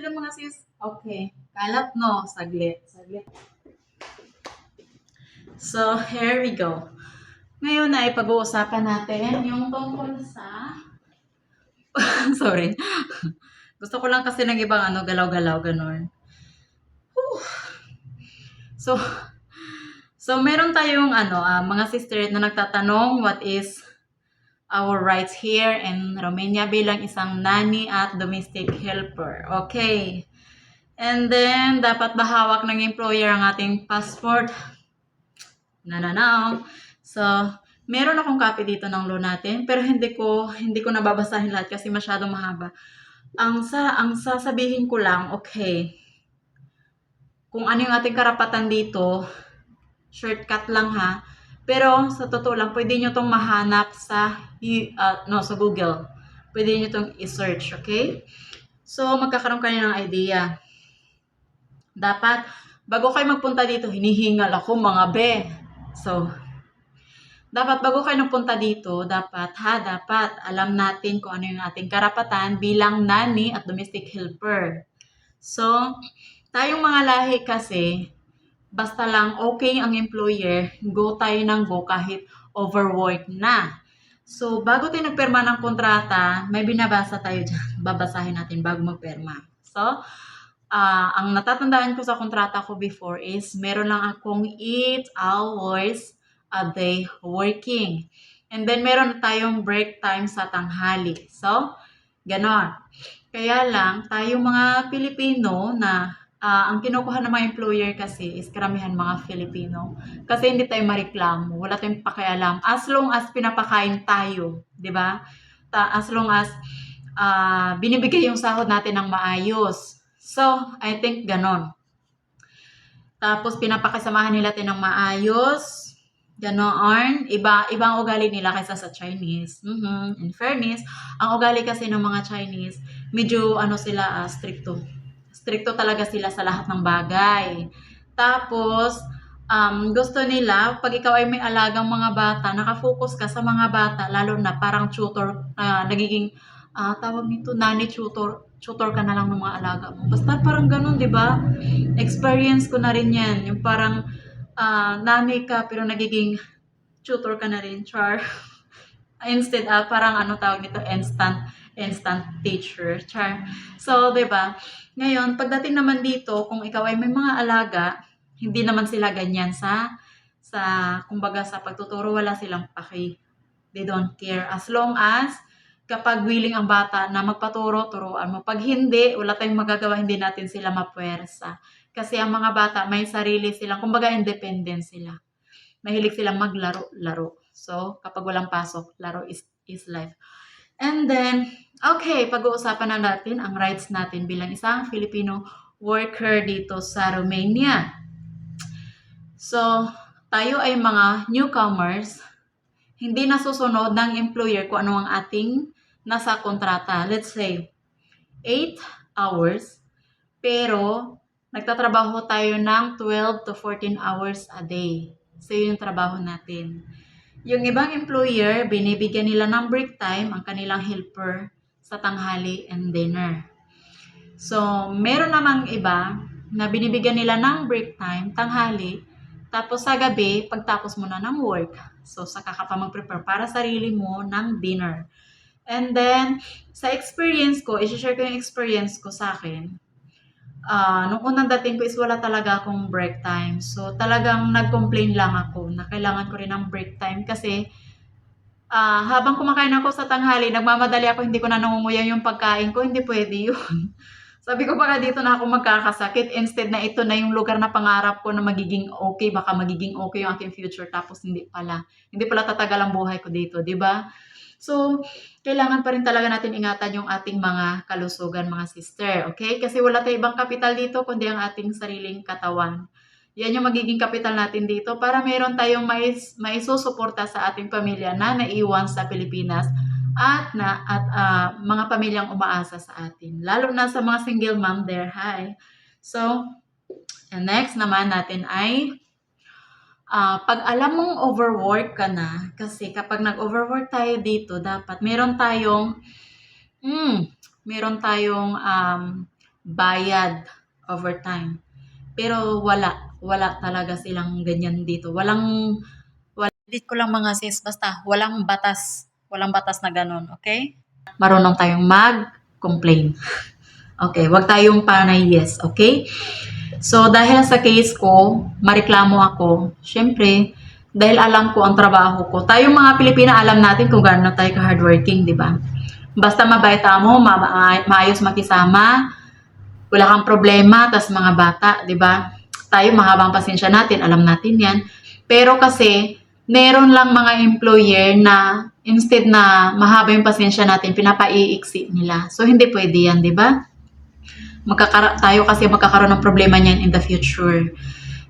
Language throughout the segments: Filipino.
sila mga sis. Okay. Kalat no. Saglit. Saglit. So, here we go. Ngayon ay pag-uusapan natin yung tungkol sa... Sorry. Gusto ko lang kasi ng ibang ano, galaw-galaw, ganun. So, so meron tayong ano, ah, mga sister na nagtatanong what is our rights here in Romania bilang isang nanny at domestic helper. Okay. And then, dapat bahawak ng employer ang ating passport. Na na na. So, meron akong copy dito ng law natin, pero hindi ko hindi ko nababasahin lahat kasi masyadong mahaba. Ang sa ang sasabihin ko lang, okay. Kung ano yung ating karapatan dito, shortcut lang ha. Pero sa totoo lang, pwede nyo tong mahanap sa uh, no, sa Google. Pwede nyo tong i-search, okay? So, magkakaroon kayo ng idea. Dapat, bago kayo magpunta dito, hinihingal ako mga be. So, dapat bago kayo nagpunta dito, dapat ha, dapat alam natin kung ano yung ating karapatan bilang nanny at domestic helper. So, tayong mga lahi kasi, basta lang okay ang employer, go tayo ng go kahit overwork na. So, bago tayo nagperma ng kontrata, may binabasa tayo dyan. Babasahin natin bago magperma. So, ah ang natatandaan ko sa kontrata ko before is meron lang akong 8 hours a day working. And then, meron tayong break time sa tanghali. So, ganon. Kaya lang, tayong mga Pilipino na ah, ang kinukuha ng mga employer kasi is karamihan mga Filipino. Kasi hindi tayo mareklamo, wala tayong pakialam. As long as pinapakain tayo, di ba? As long as ah, binibigay yung sahod natin ng maayos. So, I think ganon. Tapos pinapakasamahan nila tayo ng maayos. Ganon. Iba, ibang ugali nila kaysa sa Chinese. Mhm. In fairness, ang ugali kasi ng mga Chinese, medyo ano sila, ah, stricto. Stricto talaga sila sa lahat ng bagay. Tapos, um, gusto nila, pag ikaw ay may alagang mga bata, nakafocus ka sa mga bata, lalo na parang tutor, ah, nagiging, ah, tawag nito, nanny tutor, tutor ka na lang ng mga alaga mo. Basta parang ganun, di ba? Experience ko na rin yan. Yung parang, ah, nanny ka, pero nagiging tutor ka na rin, char. Instead, ah, parang ano tawag nito, instant, instant teacher, char. So, di ba? Ngayon, pagdating naman dito, kung ikaw ay may mga alaga, hindi naman sila ganyan sa, sa, kumbaga sa pagtuturo, wala silang paki. They don't care. As long as, kapag willing ang bata na magpaturo, turuan mo. Pag hindi, wala tayong magagawa, hindi natin sila mapuwersa. Kasi ang mga bata, may sarili silang, kumbaga independent sila. Mahilig silang maglaro-laro. So, kapag walang pasok, laro is, is life. And then, okay, pag-uusapan na natin ang rights natin bilang isang Filipino worker dito sa Romania. So, tayo ay mga newcomers, hindi nasusunod ng employer kung ano ang ating nasa kontrata. Let's say, 8 hours, pero nagtatrabaho tayo ng 12 to 14 hours a day. So, yun yung trabaho natin. Yung ibang employer, binibigyan nila ng break time ang kanilang helper sa tanghali and dinner. So, meron namang iba na binibigyan nila ng break time, tanghali, tapos sa gabi, pagtapos mo na ng work. So, saka ka pa mag-prepare para sarili mo ng dinner. And then, sa experience ko, isi-share ko yung experience ko sa akin. Ah, nung unang dating ko is wala talaga akong break time. So, talagang nag-complain lang ako na kailangan ko rin ng break time kasi ah, habang kumakain ako sa tanghali, nagmamadali ako, hindi ko na nangunguya yung pagkain ko, hindi pwede yun. Sabi ko baka dito na ako magkakasakit instead na ito na yung lugar na pangarap ko na magiging okay, baka magiging okay yung aking future tapos hindi pala. Hindi pala tatagal ang buhay ko dito, 'di ba? So, kailangan pa rin talaga natin ingatan yung ating mga kalusugan, mga sister, okay? Kasi wala tayong ibang kapital dito kundi ang ating sariling katawan. Yan yung magiging kapital natin dito para meron tayong mais, maisusuporta sa ating pamilya na naiwan sa Pilipinas at na at ah, mga pamilyang umaasa sa atin. Lalo na sa mga single mom there. Hi. So, and next naman natin ay ah, pag alam mong overwork ka na, kasi kapag nag-overwork tayo dito, dapat meron tayong mm, meron tayong um, bayad overtime. Pero wala, wala talaga silang ganyan dito. Walang, wala, ko lang mga sis, basta walang batas, walang batas na ganun, okay? Marunong tayong mag-complain. Okay, wag tayong panay yes, okay? So, dahil sa case ko, mareklamo ako, syempre, dahil alam ko ang trabaho ko. Tayong mga Pilipina, alam natin kung gaano tayo ka-hardworking, di ba? Basta mabait mo, ma- maayos makisama, wala kang problema, tas mga bata, di ba? Tayo, mahabang pasensya natin, alam natin yan. Pero kasi, meron lang mga employer na instead na mahaba yung pasensya natin, pinapaiiksi nila. So, hindi pwede yan, di ba? Magkakara- tayo kasi magkakaroon ng problema niyan in the future.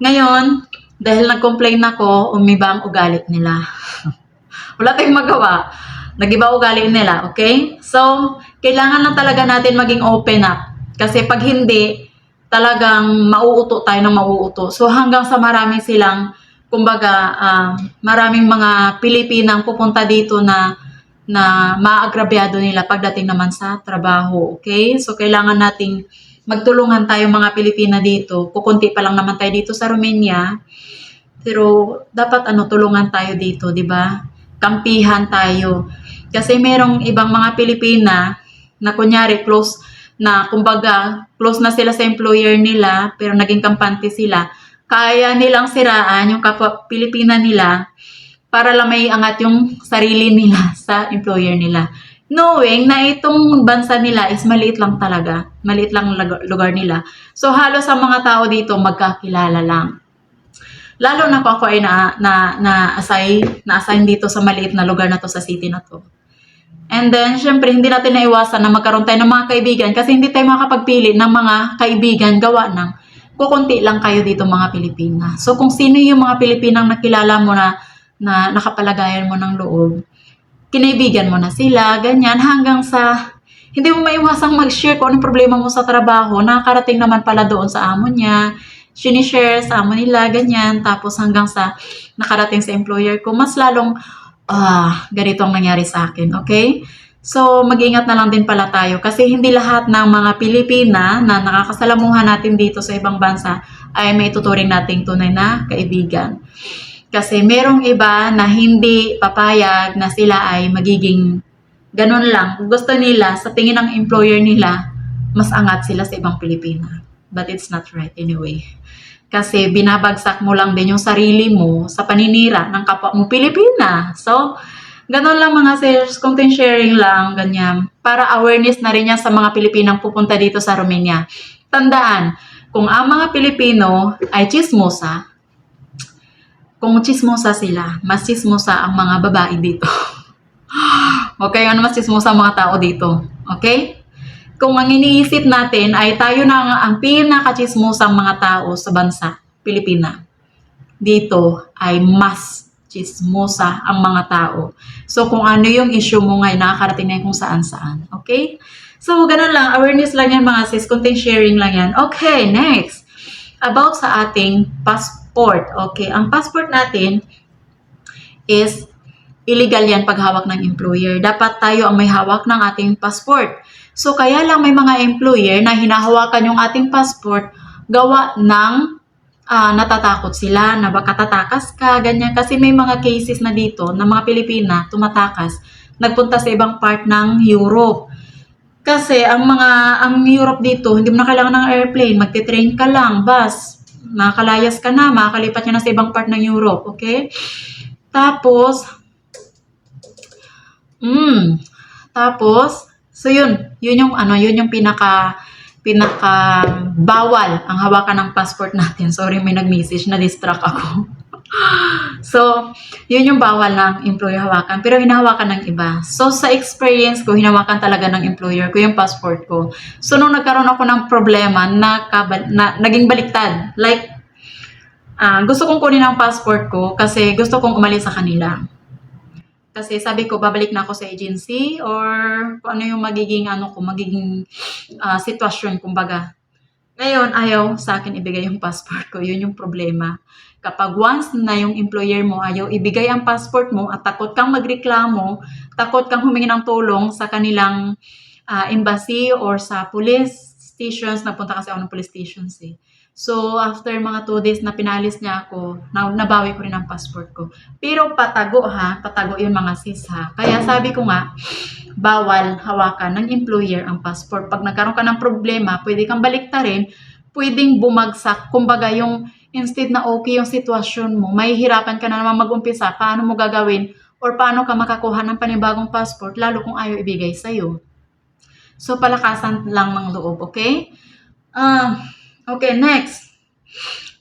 Ngayon, dahil nag-complain ako, umiba ang ugali nila. Wala tayong magawa. Nag-iba ugali nila, okay? So, kailangan lang talaga natin maging open up. Kasi pag hindi, talagang mauuto tayo ng mauuto. So, hanggang sa marami silang, kumbaga, ah, maraming mga Pilipinang pupunta dito na na maagrabyado nila pagdating naman sa trabaho. Okay? So, kailangan nating magtulungan tayo mga Pilipina dito. Kukunti pa lang naman tayo dito sa Romania. Pero, dapat ano, tulungan tayo dito, di ba? Kampihan tayo. Kasi merong ibang mga Pilipina na kunyari close na kumbaga close na sila sa employer nila pero naging kampante sila. Kaya nilang siraan yung kapwa Pilipina nila para lang may angat yung sarili nila sa employer nila. Knowing na itong bansa nila is maliit lang talaga. Maliit lang lugar nila. So halos ang mga tao dito magkakilala lang. Lalo na kung ako ay na, na, na, na dito sa maliit na lugar na to, sa city na to. And then, syempre, hindi natin naiwasan na magkaroon tayo ng mga kaibigan kasi hindi tayo makakapagpili ng mga kaibigan gawa ng kukunti lang kayo dito mga Pilipina. So, kung sino yung mga Pilipinang nakilala mo na, na nakapalagayan mo ng loob, kinaibigan mo na sila, ganyan, hanggang sa hindi mo maiwasang mag-share kung anong problema mo sa trabaho, nakakarating naman pala doon sa amo niya, sinishare sa amo nila, ganyan, tapos hanggang sa nakarating sa employer ko, mas lalong, ah, ganito ang nangyari sa akin, okay? So, mag-ingat na lang din pala tayo kasi hindi lahat ng mga Pilipina na nakakasalamuhan natin dito sa ibang bansa ay may tuturing nating tunay na kaibigan. Kasi merong iba na hindi papayag na sila ay magiging ganun lang. Gusto nila, sa tingin ng employer nila, mas angat sila sa ibang Pilipina. But it's not right anyway. Kasi binabagsak mo lang din yung sarili mo sa paninira ng kapwa mo Pilipina. So, ganun lang mga sales, content sharing lang, ganyan. Para awareness na rin yan sa mga Pilipinang pupunta dito sa Romania. Tandaan, kung ang mga Pilipino ay chismosa, kung chismosa sila, mas chismosa ang mga babae dito. okay, ano mas ang mga tao dito. Okay? Kung ang iniisip natin ay tayo na ang, ang pinaka-chismosang mga tao sa bansa, Pilipina. Dito ay mas chismosa ang mga tao. So, kung ano yung issue mo ngayon, nakakarating na kung saan-saan. Okay? So, ganun lang. Awareness lang yan mga sis. Content sharing lang yan. Okay, next. About sa ating passport. Okay, ang passport natin is illegal yan pag hawak ng employer. Dapat tayo ang may hawak ng ating passport. So, kaya lang may mga employer na hinahawakan yung ating passport gawa ng ah, natatakot sila na baka tatakas ka, ganyan. Kasi may mga cases na dito na mga Pilipina tumatakas, nagpunta sa ibang part ng Europe. Kasi ang mga, ang Europe dito, hindi mo na kailangan ng airplane, magte-train ka lang, bus, makakalayas ka na, makakalipat ka na sa ibang part ng Europe, okay? Tapos, mm, tapos, so yun, yun yung ano, yun yung pinaka pinaka bawal ang hawakan ng passport natin. Sorry, may nag-message na distract ako. So, yun yung bawal ng employer hawakan. Pero hinahawakan ng iba. So, sa experience ko, hinawakan talaga ng employer ko yung passport ko. So, nung nagkaroon ako ng problema, na, na naging baliktad. Like, ah, gusto kong kunin ang passport ko kasi gusto kong umalis sa kanila. Kasi sabi ko, babalik na ako sa agency or kung ano yung magiging, ano ko, magiging ah, sitwasyon, kumbaga. Ngayon, ayaw sa akin ibigay yung passport ko. Yun yung problema. Kapag once na yung employer mo ayaw ibigay ang passport mo at takot kang magreklamo, takot kang humingi ng tulong sa kanilang ah, embassy or sa police stations, napunta kasi ako ng police stations eh. So, after mga two days na pinalis niya ako, na, nabawi ko rin ang passport ko. Pero patago ha, patago yun mga sis ha. Kaya sabi ko nga, bawal hawakan ng employer ang passport. Pag nagkaroon ka ng problema, pwede kang baliktarin, pwedeng bumagsak. Kumbaga, yung instead na okay yung sitwasyon mo, may hirapan ka na naman mag-umpisa, paano mo gagawin or paano ka makakuha ng panibagong passport, lalo kung ayaw ibigay sa'yo. So, palakasan lang ng loob, okay? Ah, okay, next.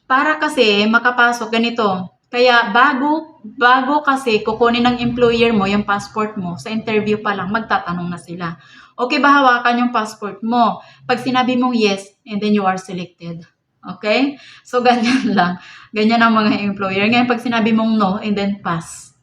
Para kasi makapasok ganito. Kaya bago bago kasi kukunin ng employer mo yung passport mo, sa interview pa lang magtatanong na sila. Okay ba hawakan yung passport mo? Pag sinabi mong yes, and then you are selected. Okay? So, ganyan lang. Ganyan ang mga employer. Ngayon, pag sinabi mong no, and then pass.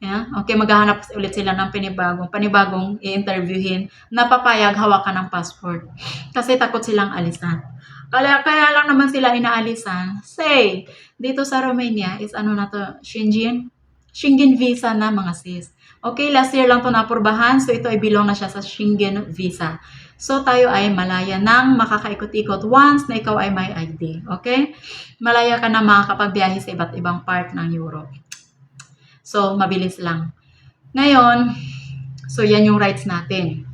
Yeah? Okay, maghahanap ulit sila ng panibagong, panibagong i-interviewin na papayag hawakan ng passport. Kasi takot silang alisan. Kaya, kaya lang naman sila inaalisan. Say, dito sa Romania is ano na to, Schengen? Schengen visa na mga sis. Okay, last year lang to napurbahan. So, ito ay belong na siya sa Schengen visa. So, tayo ay malaya nang makakaikot-ikot once na ikaw ay may ID. Okay? Malaya ka na makakapagbiyahe sa iba't ibang part ng Europe. So, mabilis lang. Ngayon, so yan yung rights natin.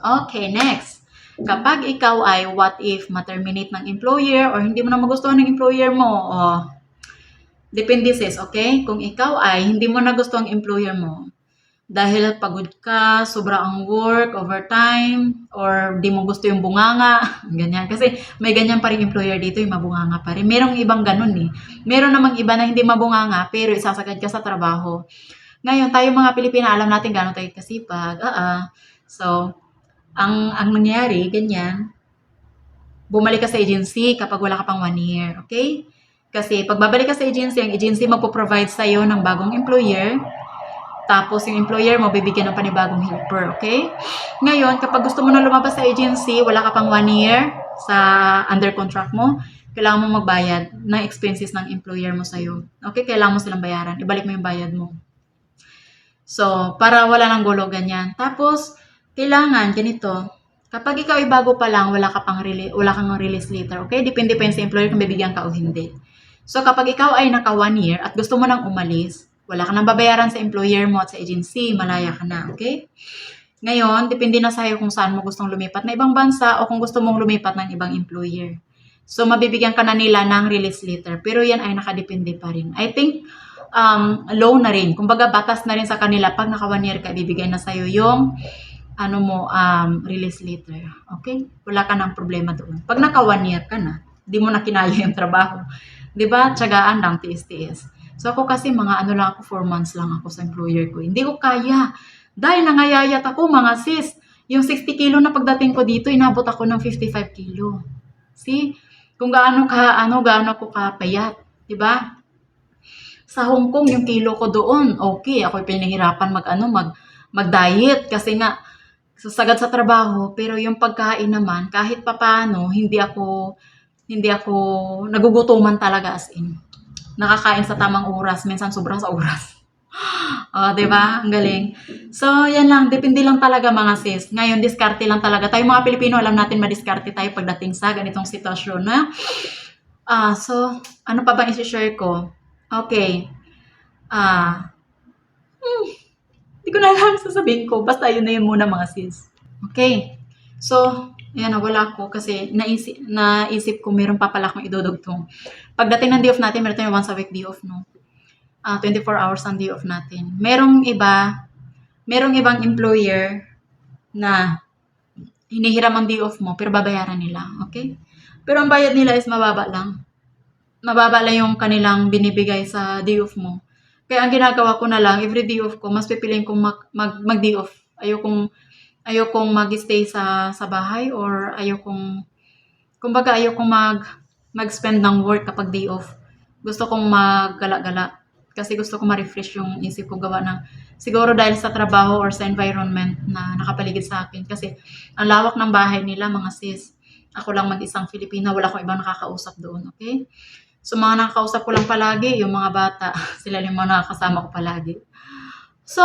Okay, next. Kapag ikaw ay what if ma-terminate ng employer or hindi mo na magustuhan ng employer mo, oh, depende sis, okay? Kung ikaw ay hindi mo na gusto ang employer mo, dahil pagod ka, sobra ang work, overtime, or di mo gusto yung bunganga, ganyan. Kasi may ganyan pa rin employer dito, yung mabunganga pa rin. Merong ibang ganun eh. Meron namang iba na hindi mabunganga, pero isasagad ka sa trabaho. Ngayon, tayo mga Pilipina, alam natin gano'n tayo kasipag. Ah, ah. So, ang, ang nangyari, ganyan, bumalik ka sa agency kapag wala ka pang one year, okay? Kasi pag babalik ka sa agency, ang agency magpo-provide sa'yo ng bagong employer, tapos yung employer mo bibigyan ng panibagong helper, okay? Ngayon, kapag gusto mo na lumabas sa agency, wala ka pang one year sa under contract mo, kailangan mo magbayad ng expenses ng employer mo sa'yo. Okay? Kailangan mo silang bayaran. Ibalik mo yung bayad mo. So, para wala nang gulo ganyan. Tapos, kailangan ganito. Kapag ikaw ay bago pa lang, wala ka pang release, wala kang release letter, okay? Depende pa sa employer kung bibigyan ka o hindi. So, kapag ikaw ay naka one year at gusto mo nang umalis, wala ka nang babayaran sa employer mo at sa agency, malaya ka na, okay? Ngayon, depende na sa'yo kung saan mo gustong lumipat na ibang bansa o kung gusto mong lumipat ng ibang employer. So, mabibigyan ka na nila ng release letter. Pero yan ay nakadepende pa rin. I think, um, low na rin. Kumbaga, batas na rin sa kanila. Pag naka one year ka, bibigyan na sa'yo yung ano mo, um, release letter. Okay? Wala ka ng problema doon. Pag naka one year ka na, di mo na kinaya yung trabaho. Di ba? Tsagaan lang, tiis-tiis. So ako kasi mga ano lang ako, 4 months lang ako sa employer ko. Hindi ko kaya. Dahil nangayayat ako, mga sis. Yung 60 kilo na pagdating ko dito, inabot ako ng 55 kilo. See? Kung gaano ka, ano, gaano ako kapayat. Di ba? Sa Hong Kong, yung kilo ko doon, okay. Ako pinahirapan mag, ano, mag, mag-diet kasi nga, sagad sa trabaho, pero yung pagkain naman, kahit papano, hindi ako, hindi ako, nagugutuman talaga as in nakakain sa tamang oras, minsan sobra sa oras. Oh, 'di ba? Ang galing. So, yan lang, depende lang talaga mga sis. Ngayon, diskarte lang talaga. Tayo mga Pilipino, alam natin madiskarte tayo pagdating sa ganitong sitwasyon na. Ah, so, ano pa ba i-share ko? Okay. Ah, hmm, hindi ko na alam sasabihin ko. Basta yun na yun muna mga sis. Okay. So, Ayan, nawala ko kasi naisip, naisip ko meron pa pala akong idudugtong. Pagdating ng day off natin, meron tayong once a week day off, no? Ah, 24 hours ang day off natin. Merong iba, merong ibang employer na hinihiram ang day off mo, pero babayaran nila, okay? Pero ang bayad nila is mababa lang. Mababa lang yung kanilang binibigay sa day off mo. Kaya ang ginagawa ko na lang, every day off ko, mas pipiliin kong mag, mag, mag day off. Ayokong ayokong mag-stay sa sa bahay or ayokong kumbaga ayokong mag mag-spend ng work kapag day off. Gusto kong maggala-gala kasi gusto ko ma-refresh yung isip ko gawa ng siguro dahil sa trabaho or sa environment na nakapaligid sa akin kasi ang lawak ng bahay nila mga sis. Ako lang mag-isang Filipina, wala akong ibang nakakausap doon, okay? So mga nakakausap ko lang palagi, yung mga bata, sila yung mga nakakasama ko palagi. So,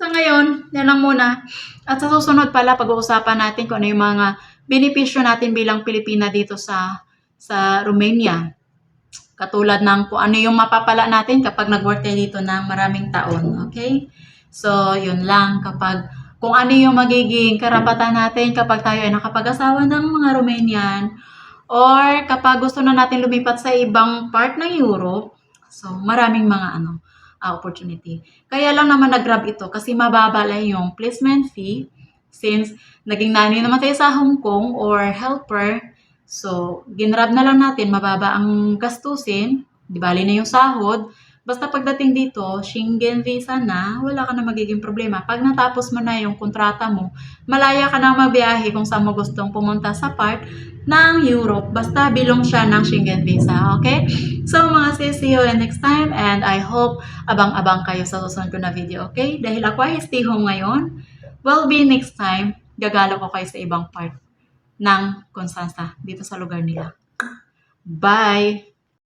Sa ngayon, yan lang muna. At sa susunod pala, pag-uusapan natin kung ano yung mga benepisyo natin bilang Pilipina dito sa sa Romania. Katulad ng kung ano yung mapapala natin kapag nag-work tayo dito ng maraming taon. Okay? So, yun lang. Kapag kung ano yung magiging karapatan natin kapag tayo ay nakapag-asawa ng mga Romanian or kapag gusto na natin lumipat sa ibang part ng Europe. So, maraming mga ano, ah, opportunity. Kaya lang naman nag-grab ito kasi mababa lang yung placement fee since naging nanay naman tayo sa Hong Kong or helper. So, ginrab na lang natin, mababa ang gastusin, di bali na yung sahod. Basta pagdating dito, Schengen visa na, wala ka na magiging problema. Pag natapos mo na yung kontrata mo, malaya ka na magbiyahe kung saan mo gustong pumunta sa part ng Europe. Basta bilong siya ng Schengen visa, okay? So mga sis, see you next time and I hope abang-abang kayo sa susunod ko na video, okay? Dahil ako ay stay home ngayon, will be next time, gagala ko kayo sa ibang part ng Constanza dito sa lugar nila. Bye!